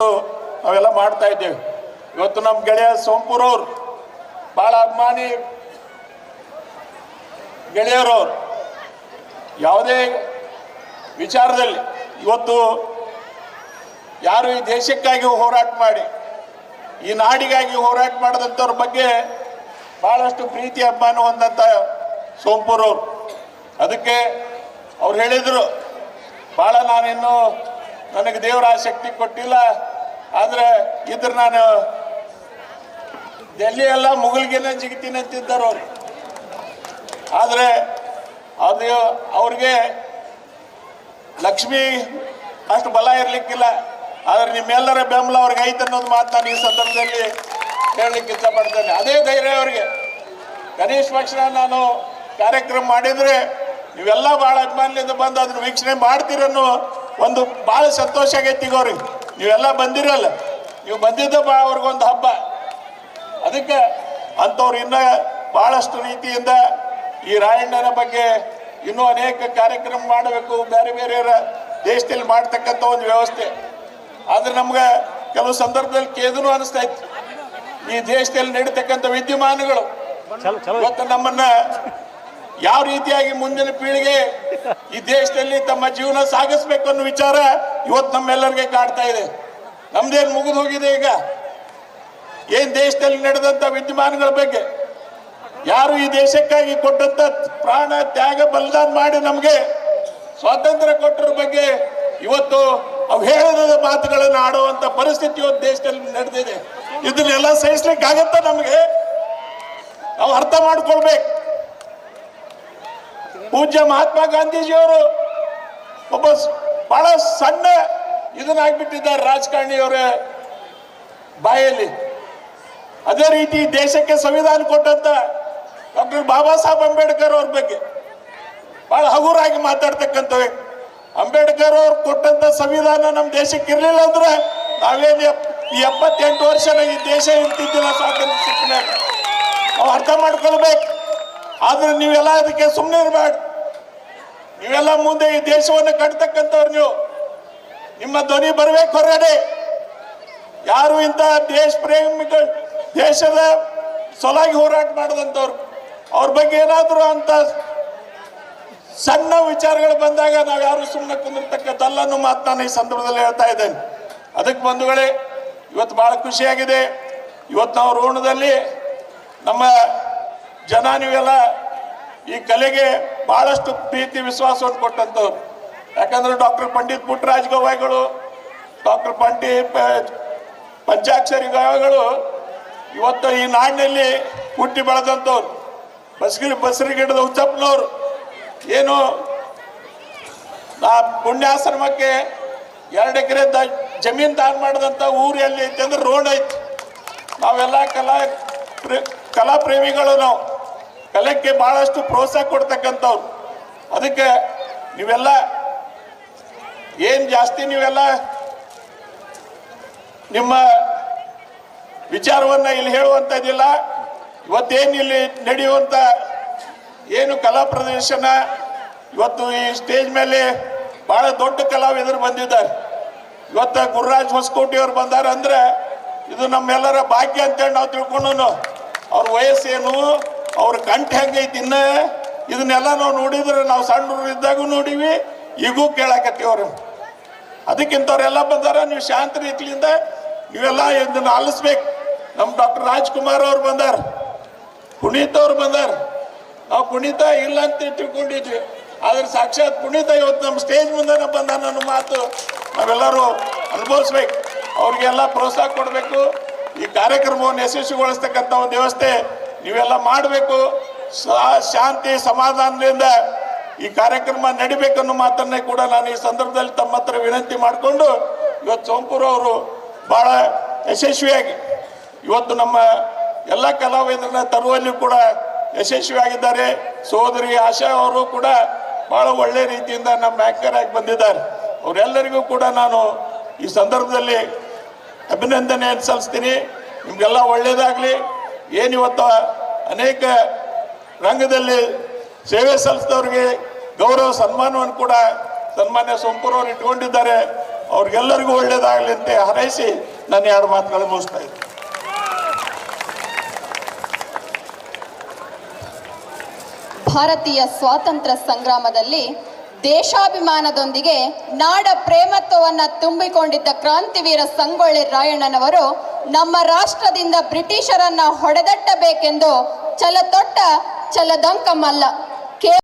ನಾವೆಲ್ಲ ಮಾಡ್ತಾ ಇದ್ದೇವೆ. ಇವತ್ತು ನಮ್ಮ ಗೆಳೆಯ ಸೋಂಪುರವ್ರು ಬಹಳ ಅಭಿಮಾನಿ ಗೆಳೆಯರವ್ರು. ಯಾವುದೇ ವಿಚಾರದಲ್ಲಿ ಇವತ್ತು ಯಾರು ಈ ದೇಶಕ್ಕಾಗಿ ಹೋರಾಟ ಮಾಡಿ, ಈ ನಾಡಿಗಾಗಿ ಹೋರಾಟ ಮಾಡಿದಂಥವ್ರ ಬಗ್ಗೆ ಬಹಳಷ್ಟು ಪ್ರೀತಿ, ಅಭಿಮಾನ ಹೊಂದಂಥ ಸೋಂಪುರವ್ರು. ಅದಕ್ಕೆ ಅವ್ರು ಹೇಳಿದರು ಭಾಳ ನಾನಿನ್ನು ನನಗೆ ದೇವರ ಆಸಕ್ತಿ ಕೊಟ್ಟಿಲ್ಲ ಆದರೆ ಇದ್ರ ನಾನು ಡೆಲ್ಲಿ ಎಲ್ಲ ಮುಗಿಲ್ಗೆನೆ ಜಿಗಿತೀನಿ ಅಂತಿದ್ದಾರೆ ಅವ್ರು. ಆದರೆ ಅದು ಅವ್ರಿಗೆ ಲಕ್ಷ್ಮಿ ಅಷ್ಟು ಬಲ ಇರಲಿಕ್ಕಿಲ್ಲ. ಆದರೆ ನಿಮ್ಮೆಲ್ಲರ ಬೆಂಬಲ ಅವ್ರಿಗೆ ಐತೆ ಅನ್ನೋದು ಮಾತು ನಾನು ಈ ಸಂದರ್ಭದಲ್ಲಿ ಹೇಳಲಿಕ್ಕೆ ಇಷ್ಟಪಡ್ತೇನೆ ಅದೇ ಧೈರ್ಯ ಅವರಿಗೆ. ಗಣೇಶ ಪಕ್ಷ ನಾನು ಕಾರ್ಯಕ್ರಮ ಮಾಡಿದರೆ ನೀವೆಲ್ಲ ಭಾಳ ಅಭಿಮಾನದಿಂದ ಬಂದು ಅದನ್ನ ವೀಕ್ಷಣೆ ಮಾಡ್ತೀರನ್ನೋ ಒಂದು ಭಾಳ ಸಂತೋಷ ಆಗೈತಿ ಅವ್ರಿಗೆ. ನೀವೆಲ್ಲ ಬಂದಿರಲ್ಲ. ನೀವು ಬಂದಿದ್ದ ಬಾ ಅವ್ರಿಗೊಂದು ಹಬ್ಬ. ಅದಕ್ಕೆ ಅಂಥವ್ರು ಇನ್ನ ಭಾಳಷ್ಟು ರೀತಿಯಿಂದ ಈ ರಾಯಣ್ಣನ ಬಗ್ಗೆ ಇನ್ನೂ ಅನೇಕ ಕಾರ್ಯಕ್ರಮ ಮಾಡಬೇಕು. ಬೇರೆ ಬೇರೆ ದೇಶದಲ್ಲಿ ಮಾಡ್ತಕ್ಕಂಥ ಒಂದು ವ್ಯವಸ್ಥೆ. ಆದ್ರೆ ನಮ್ಗೆ ಕೆಲವು ಸಂದರ್ಭದಲ್ಲಿ ಕೇದನು ಅನಿಸ್ತಾ ಇತ್ತು. ಈ ದೇಶದಲ್ಲಿ ನಡೀತಕ್ಕಂಥ ವಿದ್ಯಮಾನಗಳು. ಇವತ್ತು ನಮ್ಮನ್ನ ಯಾವ ರೀತಿಯಾಗಿ ಮುಂದಿನ ಪೀಳಿಗೆ ಈ ದೇಶದಲ್ಲಿ ತಮ್ಮ ಜೀವನ ಸಾಗಿಸ್ಬೇಕು ಅನ್ನೋ ವಿಚಾರ ಇವತ್ತು ನಮ್ಮೆಲ್ಲರಿಗೆ ಕಾಡ್ತಾ ಇದೆ. ನಮ್ದೇನು ಮುಗಿದು ಹೋಗಿದೆ ಈಗ? ಏನ್ ದೇಶದಲ್ಲಿ ನಡೆದಂತ ವಿದ್ಯಮಾನಗಳ ಬಗ್ಗೆ? ಯಾರು ಈ ದೇಶಕ್ಕಾಗಿ ಕೊಟ್ಟಂತ ಪ್ರಾಣ ತ್ಯಾಗ ಬಲಿದಾನ ಮಾಡಿ ನಮಗೆ ಸ್ವಾತಂತ್ರ್ಯ ಕೊಟ್ಟರ ಬಗ್ಗೆ ಇವತ್ತು ಅವಹೇಳನದ ಮಾತುಗಳನ್ನು ಆಡುವಂತ ಪರಿಸ್ಥಿತಿ ಇವತ್ತು ದೇಶದಲ್ಲಿ ನಡೆದಿದೆ. ಇದನ್ನೆಲ್ಲ ಸಹಿಸ್ಲಿಕ್ಕೆ ಆಗತ್ತ ನಮಗೆ? ನಾವು ಅರ್ಥ ಮಾಡ್ಕೊಳ್ಬೇಕು. ಪೂಜ್ಯ ಮಹಾತ್ಮ ಗಾಂಧೀಜಿಯವರು ಒಬ್ಬ ಬಹಳ ಸಣ್ಣ ಇದನ್ನಾಗ್ಬಿಟ್ಟಿದ್ದಾರೆ ರಾಜಕಾರಣಿಯವರ ಬಾಯಲ್ಲಿ. ಅದೇ ರೀತಿ ದೇಶಕ್ಕೆ ಸಂವಿಧಾನ ಕೊಟ್ಟಂತ ಡಾಕ್ಟರ್ ಬಾಬಾ ಸಾಹೇಬ್ ಅಂಬೇಡ್ಕರ್ ಅವ್ರ ಬಗ್ಗೆ ಬಹಳ ಹಗುರಾಗಿ ಮಾತಾಡ್ತಕ್ಕಂಥ ಅಂಬೇಡ್ಕರ್ ಅವ್ರು ಕೊಟ್ಟಂತ ಸಂವಿಧಾನ ನಮ್ಮ ದೇಶಕ್ಕೆ ಇರಲಿಲ್ಲ ಅಂದ್ರೆ ನಾವೇನು ಈ ಎಪ್ಪತ್ತೆಂಟು ವರ್ಷನ ಈ ದೇಶ ಇರ್ತಿದ್ದಿಲ್ಲ ಸ್ವಾತಂತ್ರ್ಯ ಸಿಕ್ಕ ಅರ್ಥ ಮಾಡ್ಕೊಳ್ಬೇಕು. ಆದ್ರೆ ನೀವೆಲ್ಲ ಅದಕ್ಕೆ ಸುಮ್ಮನೆ ಇರಬೇಡಿ ನೀವೆಲ್ಲ ಮುಂದೆ ಈ ದೇಶವನ್ನು ಕಟ್ತಕ್ಕಂಥವ್ರು ನೀವು. ನಿಮ್ಮ ಧ್ವನಿ ಬರ್ಬೇಕು ಹೊರಗಡೆ. ಯಾರು ಇಂಥ ದೇಶ ಪ್ರೇಮಿಗಳು, ದೇಶದ ಸೊಲಾಗಿ ಹೋರಾಟ ಮಾಡಿದಂಥವ್ರು ಅವ್ರ ಬಗ್ಗೆ ಏನಾದರೂ ಅಂತ ಸಣ್ಣ ವಿಚಾರಗಳು ಬಂದಾಗ ನಾವು ಯಾರು ಸುಮ್ಮನೆ ಕುಂದಿರ್ತಕ್ಕಂಥಲ್ಲ ಅನ್ನೋ ಮಾತು ನಾನು ಈ ಸಂದರ್ಭದಲ್ಲಿ ಹೇಳ್ತಾ ಇದ್ದೇನೆ. ಅದಕ್ಕೆ ಬಂಧುಗಳೇ, ಇವತ್ತು ಭಾಳ ಖುಷಿಯಾಗಿದೆ. ಇವತ್ತು ನಾವು ರೋಣದಲ್ಲಿ ನಮ್ಮ ಜನ ನೀವೆಲ್ಲ ಈ ಕಲೆಗೆ ಬಹಳಷ್ಟು ಪ್ರೀತಿ ವಿಶ್ವಾಸವನ್ನು ಕೊಟ್ಟಂಥವ್ರು ಯಾಕಂದ್ರೆ ಡಾಕ್ಟರ್ ಪಂಡಿತ್ ಪುಟ್ಟರಾಜ್ ಗವಾಯಿಗಳು, ಡಾಕ್ಟರ್ ಪಂಡಿ ಪ- ಪಂಚಾಕ್ಷರಿ ಗವಾಯಿಗಳು ಇವತ್ತು ಈ ನಾಡಿನಲ್ಲಿ ಹುಟ್ಟಿ ಬೆಳೆದಂಥವ್ರು ಬಸ್ಗಿರಿ ಬಸರಿಗಿಡದ ಹುಚ್ಚಪ್ಪನವ್ರು ಏನು, ಆ ಪುಣ್ಯಾಶ್ರಮಕ್ಕೆ ಎರಡು ಎಕರೆ ದ, ಜಮೀನು ದಾನ ಮಾಡಿದಂಥ ಊರು ಎಲ್ಲಿ ಐತೆ ಅಂದ್ರೆ ರೋಡ್ ಐತಿ. ನಾವೆಲ್ಲ ಕಲಾ ಕಲಾ ಪ್ರೇಮಿಗಳು ನಾವು. ಕಲೆಗೆ ಬಹಳಷ್ಟು ಪ್ರೋತ್ಸಾಹ ಕೊಡ್ತಕ್ಕಂಥವ್ರು. ಅದಕ್ಕೆ ನೀವೆಲ್ಲ ಏನು ಜಾಸ್ತಿ ನೀವೆಲ್ಲ ನಿಮ್ಮ ವಿಚಾರವನ್ನು ಇಲ್ಲಿ ಹೇಳುವಂಥದ್ದಿಲ್ಲ ಇವತ್ತೇನು ಇಲ್ಲಿ ನಡೆಯುವಂಥ ಏನು ಕಲಾ ಪ್ರದರ್ಶನ, ಇವತ್ತು ಈ ಸ್ಟೇಜ್ ಮೇಲೆ ಬಹಳ ದೊಡ್ಡ ಕಲಾವಿದರು ಬಂದಿದ್ದಾರೆ. ಇವತ್ತು ಗುರುರಾಜ್ ಹೊಸಕೋಟಿ ಅವ್ರು ಬಂದಾರ ಅಂದ್ರೆ ಇದು ನಮ್ಮೆಲ್ಲರ ಭಾಗ್ಯ ಅಂತೇಳಿ ನಾವು ತಿಳ್ಕೊಂಡು ಅವ್ರ ವಯಸ್ಸೇನು ಅವ್ರ ಕಂಠ ಹೆಂಗೈತಿ ಇನ್ನ? ಇದನ್ನೆಲ್ಲ ನಾವು ನೋಡಿದ್ರೆ ನಾವು ಸಣ್ಣರು ಇದ್ದಾಗೂ ನೋಡಿವಿ, ಈಗೂ ಅವರು ಅದಕ್ಕಿಂತವ್ರೆಲ್ಲ ಬಂದಾರ, ನೀವು ಶಾಂತ ರೀತಿಯಿಂದ ನೀವೆಲ್ಲ ಇದನ್ನ ಆಲಿಸ್ಬೇಕು. ನಮ್ಮ ಡಾಕ್ಟರ್ ರಾಜ್ಕುಮಾರ್ ಅವ್ರು ಬಂದಾರ, ಪುನೀತ್ ಅವ್ರು ಬಂದಾರ. ನಾವು ಪುನೀತ ಇಲ್ಲ ಅಂತ ತಿಳ್ಕೊಂಡಿದ್ವಿ, ಆದ್ರೆ ಸಾಕ್ಷಾತ್ ಪುನೀತ ಇವತ್ತು ನಮ್ಮ ಸ್ಟೇಜ್ ಮುಂದೆ ಬಂದ ನನ್ನ ಮಾತು ನಾವೆಲ್ಲರೂ ಅನುಭವಿಸ್ಬೇಕು. ಅವ್ರಿಗೆಲ್ಲ ಪ್ರೋತ್ಸಾಹ ಕೊಡಬೇಕು. ಈ ಕಾರ್ಯಕ್ರಮವನ್ನು ಯಶಸ್ವಿಗೊಳಿಸ್ತಕ್ಕಂಥ ಒಂದು ವ್ಯವಸ್ಥೆ ನೀವೆಲ್ಲ ಮಾಡಬೇಕು. ಶಾಂತಿ ಸಮಾಧಾನದಿಂದ ಈ ಕಾರ್ಯಕ್ರಮ ನಡಿಬೇಕನ್ನೋ ಮಾತನ್ನೇ ಕೂಡ ನಾನು ಈ ಸಂದರ್ಭದಲ್ಲಿ ತಮ್ಮ ಹತ್ರ ವಿನಂತಿ ಮಾಡಿಕೊಂಡು ಇವತ್ತು ಸೋಂಪುರ ಅವರು ಭಾಳ ಯಶಸ್ವಿಯಾಗಿ ಇವತ್ತು ನಮ್ಮ ಎಲ್ಲ ಕಲಾವಿದರನ್ನ ತರುವಲ್ಲಿ ಕೂಡ ಯಶಸ್ವಿಯಾಗಿದ್ದಾರೆ. ಸಹೋದರಿ ಆಶಾ ಅವರು ಕೂಡ ಬಹಳ ಒಳ್ಳೆ ರೀತಿಯಿಂದ ನಮ್ಮ ಆ್ಯಂಕರ್ ಆಗಿ ಬಂದಿದ್ದಾರೆ. ಅವರೆಲ್ಲರಿಗೂ ಕೂಡ ನಾನು ಈ ಸಂದರ್ಭದಲ್ಲಿ ಅಭಿನಂದನೆ ಸಲ್ಲಿಸ್ತೀನಿ ನಿಮಗೆಲ್ಲ ಒಳ್ಳೆಯದಾಗಲಿ ಏನಿವತ್ತು ಅನೇಕ ರಂಗದಲ್ಲಿ ಸೇವೆ ಸಲ್ಲಿಸಿದವ್ರಿಗೆ ಗೌರವ ಸನ್ಮಾನವನ್ನು ಕೂಡ ಸನ್ಮಾನ್ಯ ಸೋಂಪುರವ್ರು ಇಟ್ಕೊಂಡಿದ್ದಾರೆ. ಅವ್ರಿಗೆಲ್ಲರಿಗೂ ಒಳ್ಳೇದಾಗಲಿ ಅಂತ ಹಾರೈಸಿ ನಾನು ಎರಡು ಮಾತುಗಳು ಮುಗಿಸ್ತಾ ಇದ್ದೀನಿ. ಭಾರತೀಯ ಸ್ವಾತಂತ್ರ್ಯ ಸಂಗ್ರಾಮದಲ್ಲಿ ದೇಶಾಭಿಮಾನದೊಂದಿಗೆ ನಾಡ ಪ್ರೇಮತ್ವವನ್ನು ತುಂಬಿಕೊಂಡಿದ್ದ ಕ್ರಾಂತಿವೀರ ಸಂಗೊಳ್ಳಿ ರಾಯಣ್ಣನವರು ನಮ್ಮ ರಾಷ್ಟ್ರದಿಂದ ಬ್ರಿಟಿಷರನ್ನ ಹೊಡೆದಟ್ಟಬೇಕೆಂದು ಛಲತೊಟ್ಟ ಛಲದಂಕಮಲ್ಲ